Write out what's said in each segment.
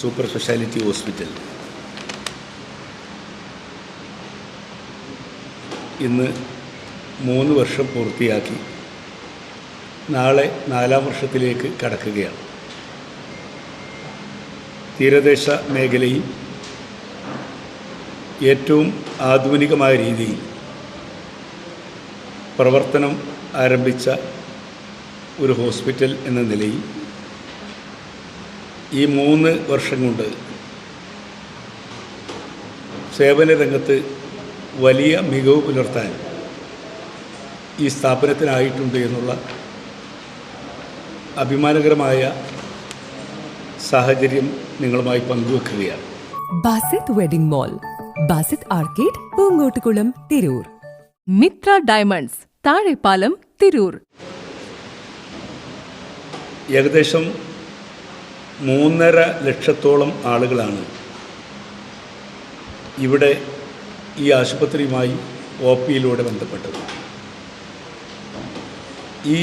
Super speciality hospital. ഇന്ന് മൂന്ന് വർഷം പൂർത്തിയാക്കി. നാളെ നാലാം വർഷത്തിലേക്ക് കടക്കുകയാണ്. തീരദേശ മേഖലയിൽ ഏറ്റവും ആധുനികമായ രീതിയിൽ പ്രവർത്തനം ആരംഭിച്ച ഒരു ഹോസ്പിറ്റൽ എന്ന നിലയിൽ ഈ മൂന്ന് വർഷം കൊണ്ട് സേവന രംഗത്ത് വലിയ മികവ് പുലർത്താൻ ഈ സ്ഥാപനത്തിനായിട്ടുണ്ട് എന്നുള്ള അഭിമാനകരമായ സാഹചര്യം നിങ്ങളുമായി പങ്കുവെക്കുകയാണ്. Basith wedding mall Basith arcade Poonkottukulam Tirur. Mithra diamonds Thazhepalam Tirur. ഏകദേശം മൂന്നര ലക്ഷത്തോളം ആളുകളാണ് ഇവിടെ ഈ ആശുപത്രിയുമായി ഒ പിയിലൂടെ ബന്ധപ്പെട്ടത്. ഈ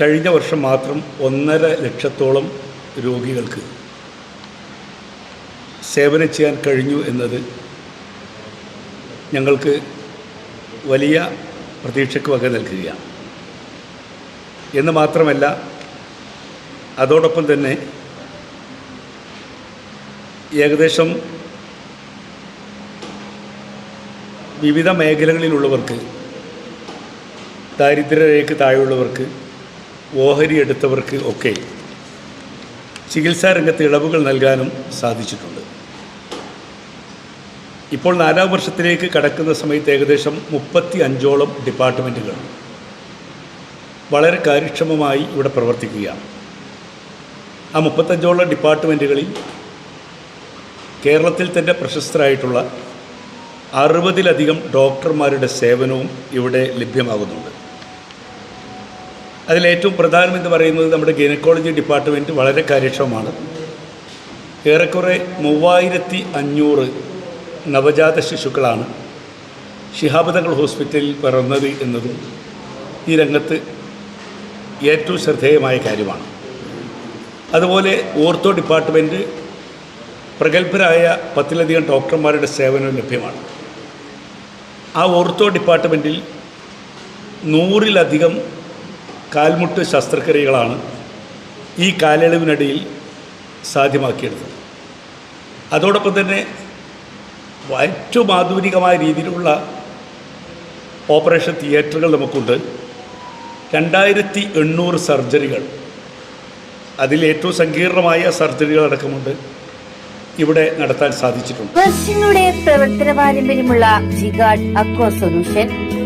കഴിഞ്ഞ വർഷം മാത്രം ഒന്നര ലക്ഷത്തോളം രോഗികൾക്ക് സേവനം ചെയ്യാൻ കഴിഞ്ഞു എന്നത് ഞങ്ങൾക്ക് വലിയ പ്രതീക്ഷയ്ക്ക് വക നൽകുകയാണ്. എന്ന് മാത്രമല്ല അതോടൊപ്പം തന്നെ ഏകദേശം വിവിധ മേഖലകളിലുള്ളവർക്ക് ദാരിദ്ര്യരേഖയ്ക്ക് താഴെയുള്ളവർക്ക് ഓഹരി എടുത്തവർക്ക് ഒക്കെ ചികിത്സാ രംഗത്ത് ഇളവുകൾ നൽകാനും സാധിച്ചിട്ടുണ്ട്. ഇപ്പോൾ നാലാം വർഷത്തിലേക്ക് കടക്കുന്ന സമയത്ത് ഏകദേശം മുപ്പത്തി അഞ്ചോളം ഡിപ്പാർട്ട്മെന്റുകൾ വളരെ കാര്യക്ഷമമായി ഇവിടെ പ്രവർത്തിക്കുകയാണ്. ആ മുപ്പത്തഞ്ചോളം ഡിപ്പാർട്ട്മെന്റുകളിൽ കേരളത്തിൽ തന്നെ പ്രശസ്തരായിട്ടുള്ള അറുപതിലധികം ഡോക്ടർമാരുടെ സേവനവും ഇവിടെ ലഭ്യമാകുന്നുണ്ട്. അതിലേറ്റവും പ്രധാനമെന്ന് പറയുന്നത് നമ്മുടെ ഗൈനക്കോളജി ഡിപ്പാർട്ട്മെന്റ് വളരെ കാര്യക്ഷമമാണ്. ഏറെക്കുറെ മൂവായിരത്തി അഞ്ഞൂറ് നവജാത ശിശുക്കളാണ് ശിഹാബദങ്ങൾ ഹോസ്പിറ്റലിൽ പിറന്നത് എന്നതും ഈ രംഗത്ത് ഏറ്റവും ശ്രദ്ധേയമായ കാര്യമാണ്. അതുപോലെ ഓർത്തോ ഡിപ്പാർട്ട്മെന്റ് പ്രഗത്ഭരായ പത്തിലധികം ഡോക്ടർമാരുടെ സേവനം ലഭ്യമാണ്. ആ ഓർത്തോ ഡിപ്പാർട്ട്മെന്റിൽ നൂറിലധികം കാൽമുട്ട് ശസ്ത്രക്രിയകളാണ് ഈ കാലയളവിനിടയിൽ സാധ്യമാക്കിയെടുത്തത് അതോടൊപ്പം തന്നെ ഏറ്റവും ആധുനികമായ രീതിയിലുള്ള ഓപ്പറേഷൻ തിയേറ്ററുകൾ നമുക്കുണ്ട്. രണ്ടായിരത്തി എണ്ണൂറ് സർജറികൾ. അതിൽ ഏറ്റവും സങ്കീർണമായ സർജറികൾ അടക്കമുണ്ട് ഇവിടെ നടത്താൻ സാധിച്ചിട്ടുണ്ട്. പ്രവർത്തന പാരമ്പര്യമുള്ള aqua solution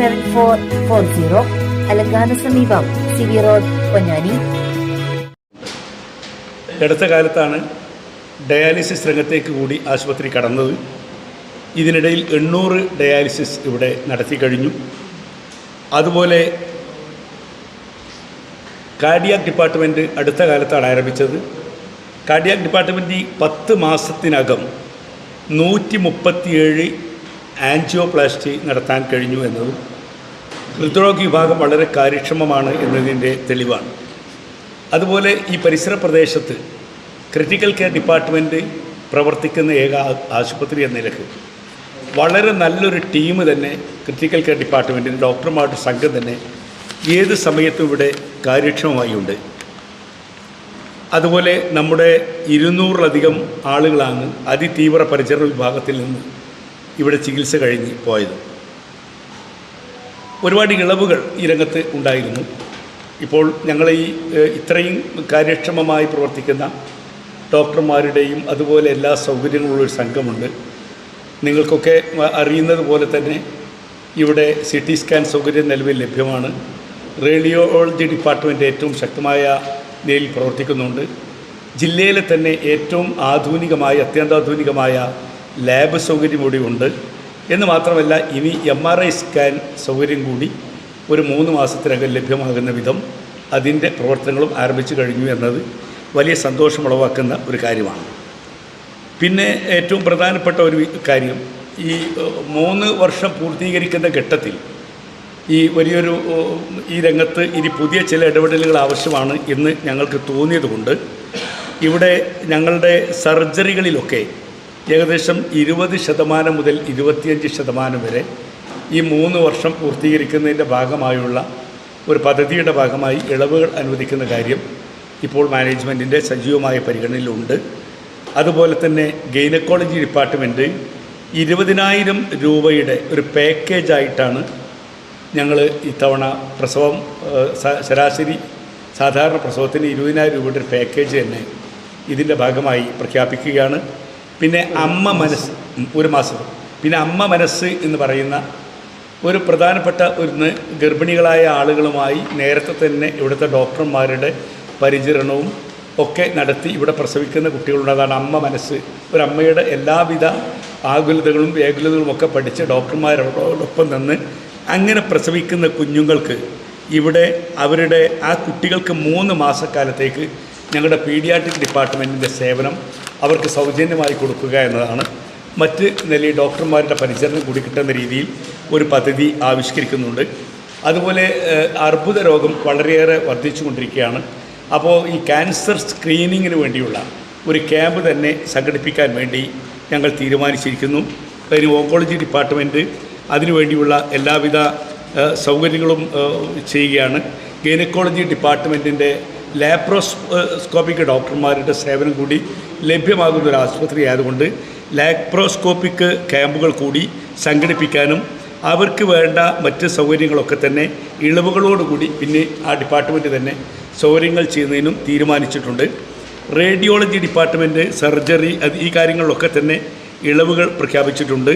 seven four four zero അലങ്കാന സമീപം സി വി റോഡ് പൊന്നാനി. അടുത്ത കാലത്താണ് ഡയാലിസിസ് രംഗത്തേക്ക് കൂടി ആശുപത്രി കടന്നത്. ഇതിനിടയിൽ എണ്ണൂറ് ഡയാലിസിസ് ഇവിടെ നടത്തി കഴിഞ്ഞു. അതുപോലെ കാർഡിയാക് ഡിപ്പാർട്ട്മെന്റ് അടുത്ത കാലത്താണ് ആരംഭിച്ചത്. കാർഡിയാക് ഡിപ്പാർട്ട്മെന്റ് ഈ പത്ത് മാസത്തിനകം നൂറ്റി മുപ്പത്തിയേഴ് ആൻജിയോപ്ലാസ്റ്റി നടത്താൻ കഴിഞ്ഞു എന്നതും ഹൃദ്രോഗ വിഭാഗം വളരെ കാര്യക്ഷമമാണ് എന്നതിന്റെ തെളിവാണ്. അതുപോലെ ഈ പരിസര പ്രദേശത്ത് ക്രിട്ടിക്കൽ കെയർ ഡിപ്പാർട്ട്മെന്റ് പ്രവർത്തിക്കുന്ന ഏക ആശുപത്രി എന്ന നിലയ്ക്ക് വളരെ നല്ലൊരു ടീം തന്നെ ക്രിട്ടിക്കൽ കെയർ ഡിപ്പാർട്ട്മെന്റിന് ഡോക്ടർമാരുടെ സംഘം തന്നെ ഏത് സമയത്തും ഇവിടെ കാര്യക്ഷമമായി ഉണ്ട്. അതുപോലെ നമ്മുടെ ഇരുന്നൂറിലധികം ആളുകളാണ് അതിതീവ്ര പരിചരണ വിഭാഗത്തിൽ നിന്ന് ഇവിടെ ചികിത്സ കഴിഞ്ഞ് പോയത്. ഒരുപാട് ഇളവുകൾ ഈ രംഗത്ത് ഉണ്ടായിരുന്നു. ഇപ്പോൾ ഞങ്ങൾ ഈ ഇത്രയും കാര്യക്ഷമമായി പ്രവർത്തിക്കുന്ന ഡോക്ടർമാരുടെയും അതുപോലെ എല്ലാ സൗകര്യങ്ങളുള്ള ഒരു സംഘമുണ്ട്. നിങ്ങൾക്കൊക്കെ അറിയുന്നത് പോലെ തന്നെ ഇവിടെ സി ടി സ്കാൻ സൗകര്യം നിലവിൽ ലഭ്യമാണ്. റേഡിയോളജി ഡിപ്പാർട്ട്മെന്റ് ഏറ്റവും ശക്തമായ നിലയിൽ പ്രവർത്തിക്കുന്നുണ്ട്. ജില്ലയിലെ തന്നെ ഏറ്റവും ആധുനികമായ അത്യന്താധുനികമായ ലാബ് സൗകര്യം കൂടി ഉണ്ട്. എന്ന് മാത്രമല്ല ഇനി എം ആർ ഐ സ്കാൻ സൗകര്യം കൂടി ഒരു മൂന്ന് മാസത്തിനകം ലഭ്യമാകുന്ന വിധം അതിന്റെ പ്രവർത്തനങ്ങളും ആരംഭിച്ചു കഴിഞ്ഞു എന്നത് വലിയ സന്തോഷം ഉളവാക്കുന്ന ഒരു കാര്യമാണ്. പിന്നെ ഏറ്റവും പ്രധാനപ്പെട്ട ഒരു കാര്യം ഈ മൂന്ന് വർഷം പൂർത്തീകരിക്കുന്ന ഘട്ടത്തിൽ ഈ വലിയൊരു ഈ രംഗത്ത് ഇനി പുതിയ ചില ഇടപെടലുകൾ ആവശ്യമാണ് എന്ന് ഞങ്ങൾക്ക് തോന്നിയതുകൊണ്ട് ഇവിടെ ഞങ്ങളുടെ സർജറികളിലൊക്കെ ഏകദേശം ഇരുപത് ശതമാനം മുതൽ ഇരുപത്തിയഞ്ച് ശതമാനം വരെ ഈ മൂന്ന് വർഷം പൂർത്തീകരിക്കുന്നതിന്റെ ഭാഗമായുള്ള ഒരു പദ്ധതിയുടെ ഭാഗമായി ഇളവുകൾ അനുവദിക്കുന്ന കാര്യം ഇപ്പോൾ മാനേജ്മെന്റിന്റെ സജീവമായ പരിഗണനയിലുണ്ട്. അതുപോലെ തന്നെ ഗൈനക്കോളജി ഡിപ്പാർട്ട്മെന്റ് ഇരുപതിനായിരം രൂപയുടെ ഒരു പാക്കേജായിട്ടാണ് ഞങ്ങൾ ഇത്തവണ പ്രസവം ശരാശരി സാധാരണ പ്രസവത്തിന് ഇരുപതിനായിരം രൂപയുടെ ഒരു പാക്കേജ് തന്നെ ഇതിന്റെ ഭാഗമായി പ്രഖ്യാപിക്കുകയാണ്. പിന്നെ അമ്മ മനസ്സ് ഒരു മാസം. പിന്നെ അമ്മ മനസ്സ് എന്ന് പറയുന്ന ഒരു പ്രധാനപ്പെട്ട ഒരു ഗർഭിണികളായ ആളുകളുമായി നേരത്തെ തന്നെ ഇവിടുത്തെ ഡോക്ടർമാരുടെ പരിചരണവും ഒക്കെ നടത്തി ഇവിടെ പ്രസവിക്കുന്ന കുട്ടികളുള്ളതാണ് അമ്മ മനസ്സ്. ഒരു അമ്മയുടെ എല്ലാവിധ ആകുലതകളും വേകുലതകളും ഒക്കെ പഠിച്ച് ഡോക്ടർമാരോടൊപ്പം നിന്ന് അങ്ങനെ പ്രസവിക്കുന്ന കുഞ്ഞുങ്ങൾക്ക് ഇവിടെ അവരുടെ ആ കുട്ടികൾക്ക് മൂന്ന് മാസക്കാലത്തേക്ക് ഞങ്ങളുടെ പീഡിയാട്രിക് ഡിപ്പാർട്ട്മെന്റിന്റെ സേവനം അവർക്ക് സൗജന്യമായി കൊടുക്കുക എന്നതാണ്. മറ്റ് നിലയിൽ ഡോക്ടർമാരുടെ പരിചരണം കൂടി കിട്ടുന്ന രീതിയിൽ ഒരു പദ്ധതി ആവിഷ്കരിക്കുന്നുണ്ട്. അതുപോലെ അർബുദ രോഗം വളരെയേറെ വർദ്ധിച്ചു കൊണ്ടിരിക്കുകയാണ് അപ്പോൾ ഈ ക്യാൻസർ സ്ക്രീനിങ്ങിന് വേണ്ടിയുള്ള ഒരു ക്യാമ്പ് തന്നെ സംഘടിപ്പിക്കാൻ വേണ്ടി ഞങ്ങൾ തീരുമാനിച്ചിരിക്കുന്നു. അതിന് ഓങ്കോളജി ഡിപ്പാർട്ട്മെന്റ് അതിനുവേണ്ടിയുള്ള എല്ലാവിധ സൗകര്യങ്ങളും ചെയ്യുകയാണ്. ഗൈനക്കോളജി ഡിപ്പാർട്ട്മെന്റിന്റെ ലാപ്രോസ്കോപ്പിക് ഡോക്ടർമാരുടെ സേവനം കൂടി ലഭ്യമാകുന്ന ഒരു ആശുപത്രി ആയതുകൊണ്ട് ലാപ്രോസ്കോപ്പിക് ക്യാമ്പുകൾ കൂടി സംഘടിപ്പിക്കാനും അവർക്ക് വേണ്ട മറ്റ് സൗകര്യങ്ങളൊക്കെ തന്നെ ഇളവുകളോടുകൂടി പിന്നെ ആ ഡിപ്പാർട്ട്മെന്റ് തന്നെ സൗകര്യങ്ങൾ ചെയ്യുന്നതിനും തീരുമാനിച്ചിട്ടുണ്ട്. റേഡിയോളജി ഡിപ്പാർട്ട്മെന്റ് സർജറി അത് ഈ കാര്യങ്ങളിലൊക്കെ തന്നെ ഇളവുകൾ പ്രഖ്യാപിച്ചിട്ടുണ്ട്.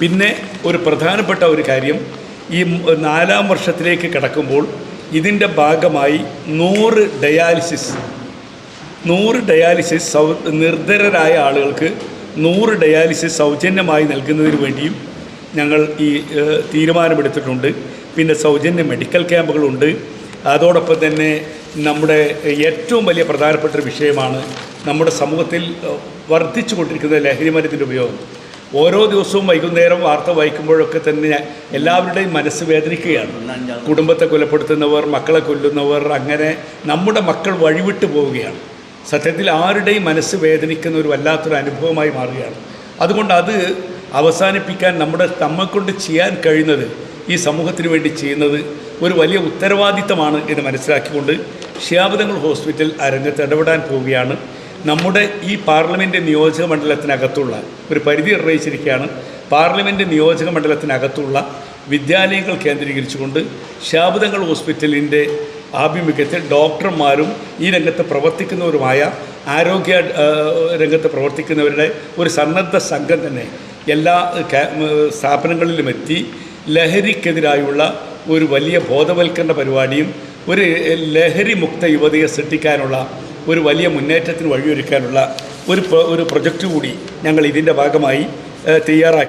പിന്നെ ഒരു പ്രധാനപ്പെട്ട ഒരു കാര്യം ഈ നാലാം വർഷത്തിലേക്ക് കടക്കുമ്പോൾ ഇതിന്റെ ഭാഗമായി നൂറ് ഡയാലിസിസ് നൂറ് ഡയാലിസിസ് സൗ നിർധരരായ ആളുകൾക്ക് നൂറ് ഡയാലിസിസ് സൗജന്യമായി നൽകുന്നതിന് വേണ്ടിയും ഞങ്ങൾ ഈ തീരുമാനമെടുത്തിട്ടുണ്ട്. പിന്നെ സൗജന്യ മെഡിക്കൽ ക്യാമ്പുകളുണ്ട്. അതോടൊപ്പം തന്നെ നമ്മുടെ ഏറ്റവും വലിയ പ്രധാനപ്പെട്ട വിഷയമാണ് നമ്മുടെ സമൂഹത്തിൽ വർദ്ധിച്ചു കൊണ്ടിരിക്കുന്ന ലഹരി മരുന്നിന്റെ ഉപയോഗം. ഓരോ ദിവസവും വൈകുന്നേരം വാർത്ത വായിക്കുമ്പോഴൊക്കെ തന്നെ എല്ലാവരുടെയും മനസ്സ് വേദനിക്കുകയാണ്. കുടുംബത്തെ കൊലപ്പെടുത്തുന്നവർ മക്കളെ കൊല്ലുന്നവർ അങ്ങനെ നമ്മുടെ മക്കൾ വഴിവിട്ടു പോവുകയാണ്. സത്യത്തിൽ ആരുടെയും മനസ്സ് വേദനിക്കുന്ന ഒരു വല്ലാത്തൊരു അനുഭവമായി മാറുകയാണ്. അതുകൊണ്ട് അത് അവസാനിപ്പിക്കാൻ നമ്മുടെ നമ്മെക്കൊണ്ട് ചെയ്യാൻ കഴിയുന്നത് ഈ സമൂഹത്തിന് വേണ്ടി ചെയ്യുന്നത് ഒരു വലിയ ഉത്തരവാദിത്തമാണ് എന്ന് മനസ്സിലാക്കിക്കൊണ്ട് ഷിയാബദങ്ങൾ ഹോസ്പിറ്റൽ ആ രംഗത്ത് ഇടപെടാൻ പോവുകയാണ്. നമ്മുടെ ഈ പാർലമെന്റ് നിയോജക മണ്ഡലത്തിനകത്തുള്ള ഒരു പരിധി നിർണയിച്ചിരിക്കുകയാണ് പാർലമെന്റ് നിയോജക മണ്ഡലത്തിനകത്തുള്ള വിദ്യാലയങ്ങൾ കേന്ദ്രീകരിച്ചുകൊണ്ട് ശാബുദങ്ങൾ ഹോസ്പിറ്റലിന്റെ ആഭിമുഖ്യത്തിൽ ഡോക്ടർമാരും ഈ രംഗത്ത് പ്രവർത്തിക്കുന്നവരുമായ ആരോഗ്യ രംഗത്ത് പ്രവർത്തിക്കുന്നവരുടെ ഒരു സന്നദ്ധ സംഘം തന്നെ എല്ലാ സ്ഥാപനങ്ങളിലും എത്തി ലഹരിക്കെതിരായുള്ള ഒരു വലിയ ബോധവൽക്കരണ പരിപാടിയും ഒരു ലഹരി മുക്ത യുവതയെ സൃഷ്ടിക്കാനുള്ള ഒരു വലിയ മുന്നേറ്റത്തിന് വഴിയൊരുക്കാനുള്ള ഒരു ഒരു പ്രൊജക്റ്റ് കൂടി ഞങ്ങൾ ഇതിന്റെ ഭാഗമായി തയ്യാറാക്കി.